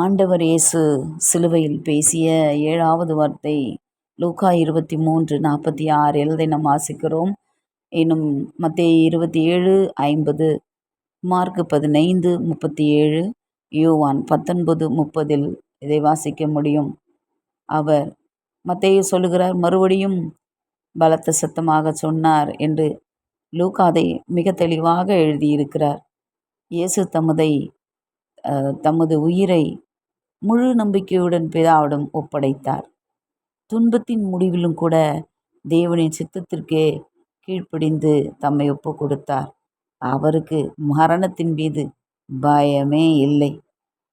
ஆண்டவர் இயேசு சிலுவையில் பேசிய ஏழாவது வார்த்தை லூக்கா இருபத்தி மூன்று நாற்பத்தி ஆறு எழுதை நாம் வாசிக்கிறோம். இன்னும் மத்திய இருபத்தி ஏழு ஐம்பது மார்க் பதினைந்து முப்பத்தி ஏழு யூவான் பத்தொன்பது முப்பதில் இதை வாசிக்க முடியும். அவர் மத்தேயு சொல்லுகிறார் மறுபடியும் பலத்த சத்தமாக சொன்னார் என்று லூக்கா அதை மிக தெளிவாக எழுதியிருக்கிறார். இயேசு தமதை தமது உயிரை முழு நம்பிக்கையுடன் பிதாவிடம் ஒப்படைத்தார். துன்பத்தின் முடிவிலும் கூட தேவனின் சித்தத்திற்கே கீழ்ப்படிந்து தம்மை ஒப்பு கொடுத்தார் அவருக்கு மரணத்தின் மீது பயமே இல்லை.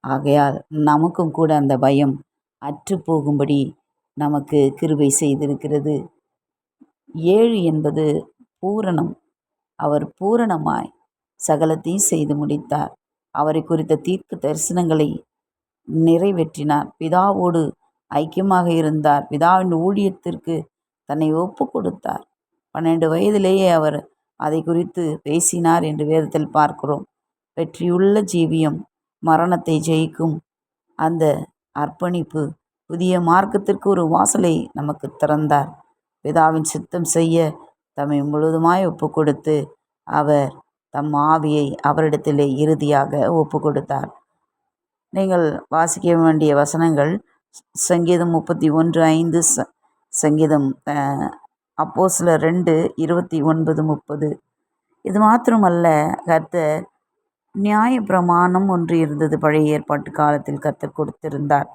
ஆகையால் நமக்கும் கூட அந்த பயம் அற்று போகும்படி நமக்கு கிருபை செய்திருக்கிறது. ஏழு என்பது பூரணம். அவர் பூரணமாய் சகலத்தையும் செய்து முடித்தார். அவரை குறித்த தீர்க்க தரிசனங்களை நிறைவேற்றினார். பிதாவோடு ஐக்கியமாக இருந்தார். பிதாவின் ஊழியத்திற்கு தன்னை ஒப்பு கொடுத்தார். பன்னெண்டு வயதிலேயே அவர் அதை குறித்து பேசினார் என்று வேதத்தில் பார்க்கிறோம். வெற்றியுள்ள ஜீவியம் மரணத்தை ஜெயிக்கும் அந்த அர்ப்பணிப்பு புதிய மார்க்கத்திற்கு ஒரு வாசலை நமக்கு திறந்தார். பிதாவின் சித்தம் செய்ய தம்மை முழுதுமாய் ஒப்பு கொடுத்து அவர் தம் ஆவியை அவரிடத்திலே இறுதியாக ஒப்பு கொடுத்தார் நீங்கள் வாசிக்க வேண்டிய வசனங்கள் சங்கீதம் முப்பத்தி ஒன்று ஐந்து ச சங்கீதம் அப்போ சில ரெண்டு இருபத்தி ஒன்பது முப்பது. இது மாத்திரமல்ல கர்த்தர் நியாய பிரமாணம் ஒன்று இருந்தது பழைய ஏற்பாட்டு காலத்தில் கர்த்தர் கொடுத்திருந்தார்.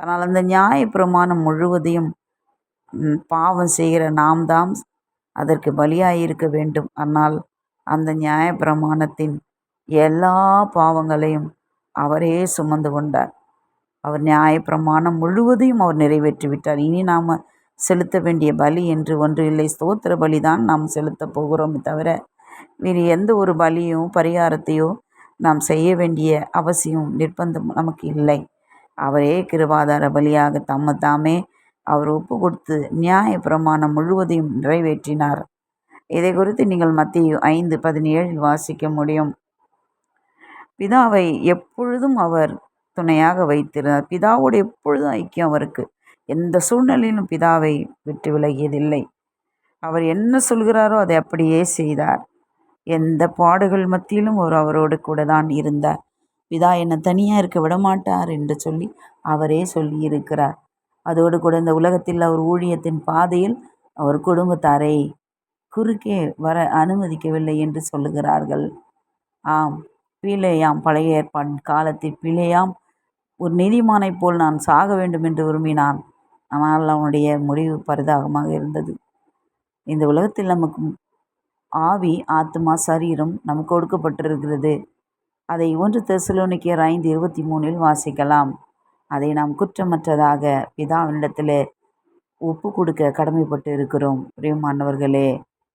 ஆனால் அந்த நியாய பிரமாணம் முழுவதையும் பாவம் செய்கிற நாம் தாம் அதற்கு பலியாயிருக்க வேண்டும். ஆனால் அந்த நியாய பிரமாணத்தின் எல்லா பாவங்களையும் அவரே சுமந்து கொண்டார். அவர் நியாய பிரமாணம் முழுவதையும் அவர் நிறைவேற்றி விட்டார். இனி நாம் செலுத்த வேண்டிய பலி என்று ஒன்று இல்லை. ஸ்தோத்திர பலி தான் நாம் செலுத்தப் போகிறோமே தவிர வேறு எந்த ஒரு பலியும் பரிகாரத்தையோ நாம் செய்ய வேண்டிய அவசியம் நிர்பந்தம் நமக்கு இல்லை. அவரே கிருபாதார பலியாக தம்ம தாமே அவர் ஒப்பு கொடுத்து நியாய பிரமாணம் முழுவதையும் நிறைவேற்றினார். இதை குறித்து நீங்கள் மத்திய ஐந்து பதினேழில் வாசிக்க முடியும். பிதாவை எப்பொழுதும் அவர் துணையாக வைத்திருந்தார். பிதாவோடு எப்பொழுதும் ஐக்கியம் அவருக்கு. எந்த சூழ்நிலையிலும் பிதாவை விட்டு விலகியதில்லை. அவர் என்ன சொல்கிறாரோ அதை அப்படியே செய்தார். எந்த பாடுகள் மத்தியிலும் அவர் அவரோடு கூட தான் இருந்தார். பிதா என்னை தனியாக இருக்க விடமாட்டார் என்று சொல்லி அவரே சொல்லியிருக்கிறார். அதோடு கூட இந்த உலகத்தில் அவர் ஊழியத்தின் பாதையில் அவர் குடும்பத்தாரை குறுக்கே வர அனுமதிக்கவில்லை என்று சொல்லுகிறார்கள். ஆம் பீலேயாம் பழைய ஏற்பாடு காலத்தில் பிழையாம். ஒரு நீதிமானைப் போல் நான் சாக வேண்டும் என்று விரும்பினான். ஆனால் அவனுடைய முடிவு பரிதாகமாக இருந்தது. இந்த உலகத்தில் நமக்கு ஆவி ஆத்மா சரீரம் நமக்கு கொடுக்கப்பட்டிருக்கிறது அதை ஒன்று தெசலோனிக்கியர் ஐந்து இருபத்தி மூணில் வாசிக்கலாம். அதை நாம் குற்றமற்றதாக பிதாவினிடத்தில் ஒப்பு கொடுக்க கடமைப்பட்டு இருக்கிறோம் பிரியமானவர்களே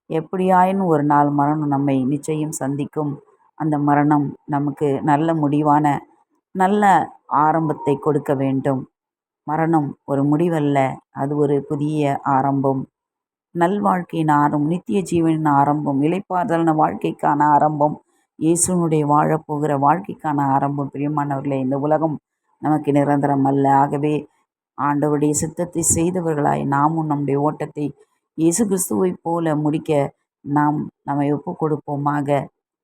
எப்படியாயினும் ஒரு நாள் மரணம் நம்மை நிச்சயம் சந்திக்கும். அந்த மரணம் நமக்கு நல்ல முடிவான நல்ல ஆரம்பத்தை கொடுக்க வேண்டும். மரணம் ஒரு முடிவல்ல அது ஒரு புதிய ஆரம்பம். நல்வாழ்க்கையின் ஆரம்பம் நித்திய ஜீவனின் ஆரம்பம் இலைப்பாறுதலான வாழ்க்கைக்கான ஆரம்பம் இயேசுனுடைய வாழப்போகிற வாழ்க்கைக்கான ஆரம்பம். பிரியமானவர்களே இந்த உலகம் நமக்கு நிரந்தரம் அல்ல. ஆகவே ஆண்டவருடைய சித்தத்தை செய்தவர்களாய் நாமும் நம்முடைய ஓட்டத்தை இயேசு கிறிஸ்துவைப் போல முடிக்க நாம் நம்மை ஒப்பு கொடுப்போமாக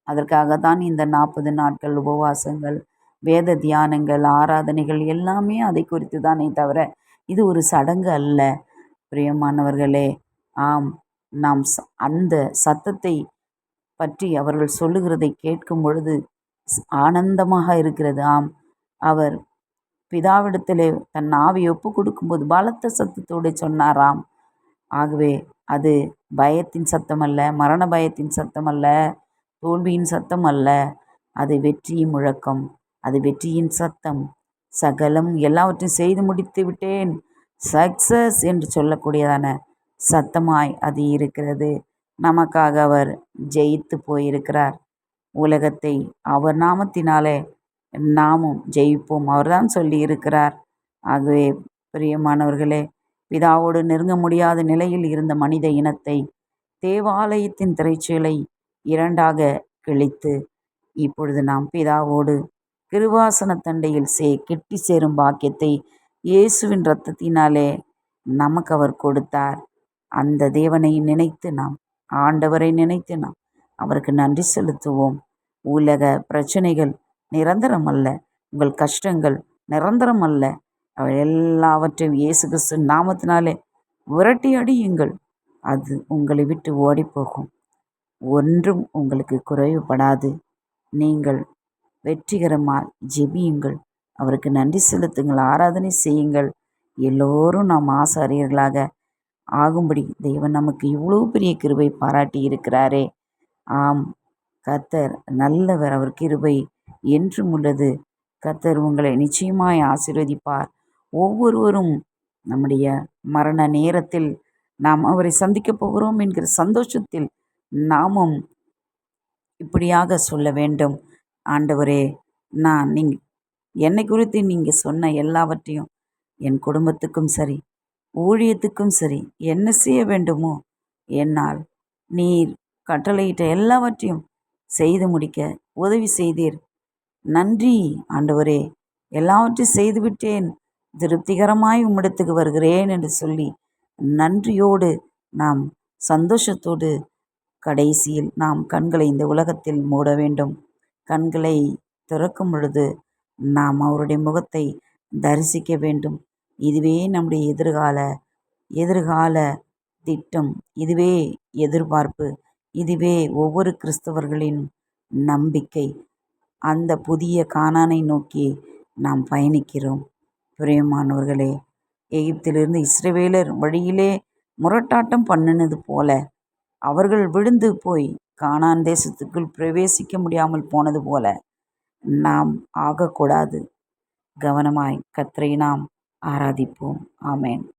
அதற்காக தான் இந்த நாற்பது நாட்கள் உபவாசங்கள் வேத தியானங்கள் ஆராதனைகள் எல்லாமே அதை குறித்து தானே தவிர இது ஒரு சடங்கு அல்ல. பிரியமானவர்களே ஆம் நாம் அந்த சத்தத்தை பற்றி அவர்கள் சொல்லுகிறதை கேட்கும் பொழுது ஆனந்தமாக இருக்கிறது. ஆம் அவர் பிதாவிடத்திலே தன் ஆவியை ஒப்பு கொடுக்கும்போது பலத்த சத்தத்தோடு சொன்னாராம். ஆகவே அது பயத்தின் சத்தம் அல்ல மரண பயத்தின் சத்தம் அல்ல தோல்வியின் சத்தம் அல்ல அது வெற்றியின் முழக்கம். அது வெற்றியின் சத்தம். சகலம் எல்லாவற்றையும் செய்து முடித்து விட்டேன். சக்சஸ் என்று சொல்லக்கூடியதான சத்தமாய் அது இருக்கிறது. நமக்காக அவர் ஜெயித்து போயிருக்கிறார். உலகத்தை அவர் நாமத்தினாலே நாமும் ஜெயிப்போம். அவர்தான் சொல்லி இருக்கிறார். ஆகவே பிரியமானவர்களே பிதாவோடு நெருங்க முடியாத நிலையில் இருந்த மனித இனத்தை தேவாலயத்தின் திரைச்சீலை இரண்டாக கிழித்து இப்பொழுது நாம் பிதாவோடு கிருவாசன தண்டையில் சே கெட்டி சேரும் பாக்கியத்தை இயேசுவின் இரத்தத்தினாலே நமக்கு அவர் கொடுத்தார். அந்த தேவனை நினைத்து நாம் ஆண்டவரை நினைத்து நாம் அவருக்கு நன்றி செலுத்துவோம். உலக பிரச்சனைகள் நிரந்தரம் அல்ல உங்கள் கஷ்டங்கள் நிரந்தரம் அல்ல. அவை எல்லாவற்றையும் இயேசு கிறிஸ்து நாமத்தினாலே விரட்டி அடியுங்கள். அது உங்களை விட்டு ஓடிப்போகும். ஒன்றும் உங்களுக்கு குறைவுபடாது. நீங்கள் வெற்றிகரமாக ஜெபியுங்கள். அவருக்கு நன்றி செலுத்துங்கள். ஆராதனை செய்யுங்கள். எல்லோரும் நாம் ஆசாரியர்களாக ஆகும்படி தெய்வன் நமக்கு இவ்வளோ பெரிய கிருபை பாராட்டி இருக்கிறாரே. ஆம் கத்தர் நல்லவர். அவர் கிருபை என்றும் உள்ளது. கத்தர் உங்களை நிச்சயமாய் ஆசீர்வதிப்பார். ஒவ்வொருவரும் நம்முடைய மரண நேரத்தில் நாம் அவரை சந்திக்கப் போகிறோம் என்கிற சந்தோஷத்தில் நாமும் இப்படியாக சொல்ல வேண்டும். ஆண்டவரே நான் நீங் என்னை குறித்து நீங்கள் சொன்ன எல்லாவற்றையும் என் குடும்பத்துக்கும் சரி ஊழியத்துக்கும் சரி என்ன செய்ய வேண்டுமோ என்னால் நீர் கட்டளையிட்ட எல்லாவற்றையும் செய்து முடிக்க உதவி செய்தீர். நன்றி ஆண்டவரே எல்லாவற்றையும் செய்துவிட்டேன் திருப்திகரமாய் உம்மிடத்துக்கு வருகிறேன் என்று சொல்லி நன்றியோடு நாம் சந்தோஷத்தோடு கடைசியில் நாம் கண்களை இந்த உலகத்தில் மூட வேண்டும். கண்களை திறக்கும் பொழுது நாம் அவருடைய முகத்தை தரிசிக்க வேண்டும். இதுவே நம்முடைய எதிர்கால எதிர்கால திட்டம். இதுவே எதிர்பார்ப்பு. இதுவே ஒவ்வொரு கிறிஸ்தவர்களின் நம்பிக்கை. அந்த புதிய காணானை நோக்கி நாம் பயணிக்கிறோம். பிரியமானவர்களே எகிப்திலிருந்து இஸ்ரவேலர் வழியிலே முரட்டாட்டம் பண்ணினது போல அவர்கள் விழுந்து போய் கானான் தேசத்துக்குள் பிரவேசிக்க முடியாமல் போனது போல நாம் ஆகக்கூடாது. கவனமாய் கத்தரை நாம் ஆராதிப்போம். ஆமேன்.